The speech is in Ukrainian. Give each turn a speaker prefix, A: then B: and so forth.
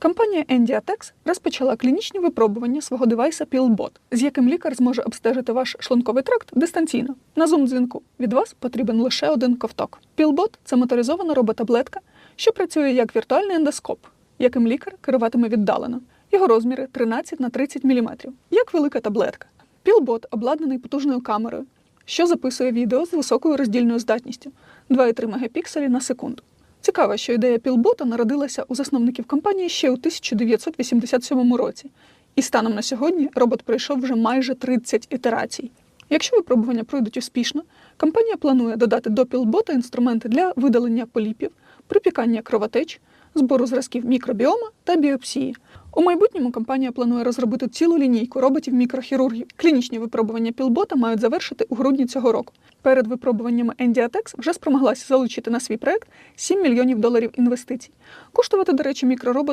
A: Компанія Endiatex розпочала клінічні випробування свого девайса PillBot, з яким лікар зможе обстежити ваш шлунковий тракт дистанційно на зум-дзвінку. Від вас потрібен лише один ковток. PillBot – це моторизована роботаблетка, що працює як віртуальний ендоскоп, яким лікар керуватиме віддалено. Його розміри 13 на 30 мм, як велика таблетка. PillBot обладнаний потужною камерою, що записує відео з високою роздільною здатністю 2,3 мегапікселі на секунду. Цікаво, що ідея пілбота народилася у засновників компанії ще у 1987 році, і станом на сьогодні робот пройшов вже майже 30 ітерацій. Якщо випробування пройдуть успішно, компанія планує додати до пілбота інструменти для видалення поліпів, припікання кровотеч, збору зразків мікробіома та біопсії. У майбутньому компанія планує розробити цілу лінійку роботів-мікрохірургів. Клінічні випробування пілбота мають завершити у грудні цього року. Перед випробуваннями Endiatex вже спромоглася залучити на свій проект 7 мільйонів доларів інвестицій. Коштувати, до речі, мікроробот